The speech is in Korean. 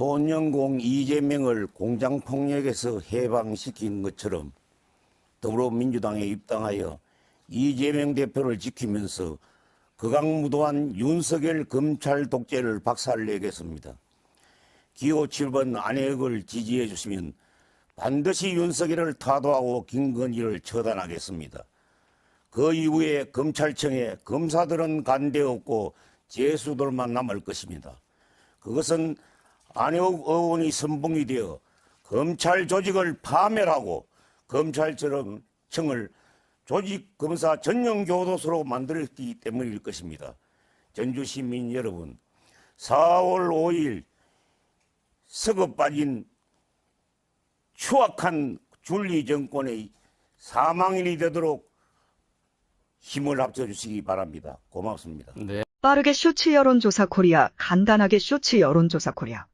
소년공 이재명을 공장폭력에서 해방시킨 것처럼 더불어민주당에 입당하여 이재명 대표를 지키면서 극악무도한 윤석열 검찰 독재를 박살내겠습니다. 기호 7번 안혜역을 지지해 주시면 반드시 윤석열을 타도하고 김건희를 처단하겠습니다. 그 이후에 검찰청에 검사들은 간대 없고 재수들만 남을 것입니다. 그것은 안혜욱 의원이 선봉이 되어 검찰 조직을 파멸하고 검찰청을 조직 검사 전용 교도소로 만들었기 때문일 것입니다. 전주 시민 여러분, 4월 5일 썩어 빠진 추악한 줄리 정권의 사망일이 되도록 힘을 합쳐 주시기 바랍니다. 고맙습니다. 네. 빠르게 쇼츠 여론조사 코리아, 간단하게 쇼츠 여론조사 코리아.